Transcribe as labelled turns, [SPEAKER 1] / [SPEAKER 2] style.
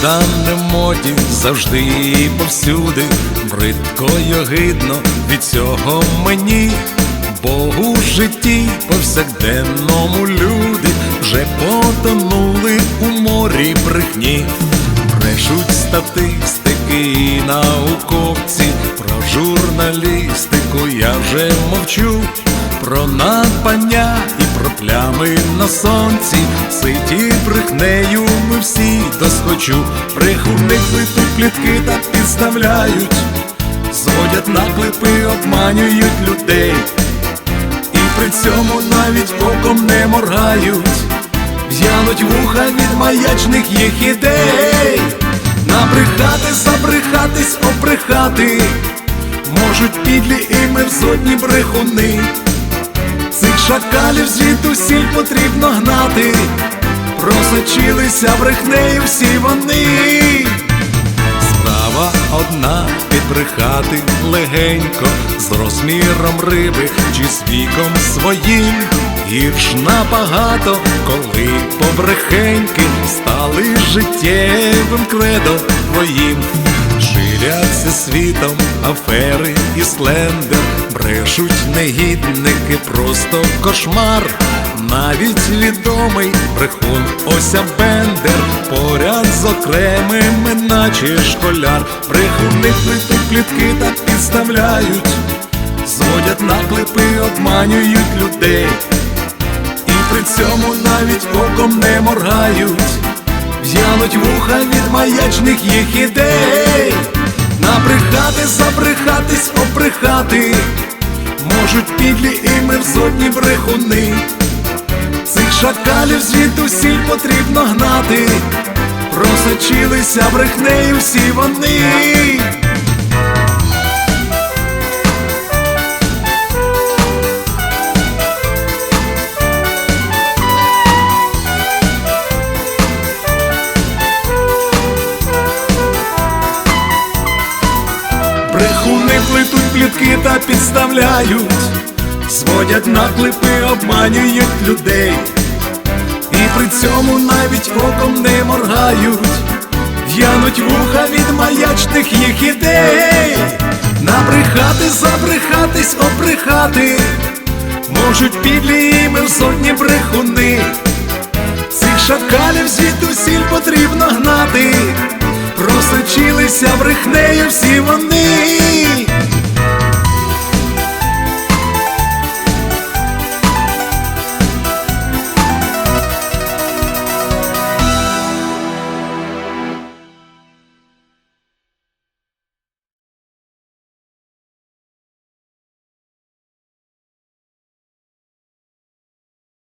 [SPEAKER 1] Правда не моді завжди і повсюди, бридко й огидно від цього мені, бо у житті повсякденному люди вже потонули у морі брехні, брешуть статистики і науковці, про журналістику я вже мовчу. Про надбання про плями на сонці, ситі брехнею ми всі досхочу, брехуни плетуть плітки та підставляють, зводять наклепи, обманюють людей, і при цьому навіть оком не моргають, в'януть вуха від маячних їх ідей, набрехати, забрехатись, обрехати, можуть підлі і ми в сотні брехуни. Цих шакалів звідусіль потрібно гнати, просочилися брехнею всі вони. Справа одна підбрехати легенько, з розміром риби чи з віком своїм. Гірш набагато, коли побрехеньки стали життєвим кредо твоїм. Ширяться світом афери і слендер, брешуть негідники, просто кошмар. Навіть відомий брехун Ося Бендер поряд з окремими, наче школяр, брехуни плетуть плітки та підставляють, зводять наклепи, обманюють людей, і при цьому навіть оком не моргають, в'януть вуха від маячних їх ідей, набрехати, забрехатись, обрехати, можуть підлі і в брехуни. Цих шакалів звідусіль потрібно гнати, просочилися брехнею всі вони. Брехуни плетуть плітки та підставляють, зводять наклепи, обманюють людей, і при цьому навіть оком не моргають, в'януть вуха від маячних їх ідей, набрехати, забрехатись, обрехати, можуть підлі іми в сотні брехуни. Цих шакалів звідусіль потрібно гнати, просочилися брехнею всі вони.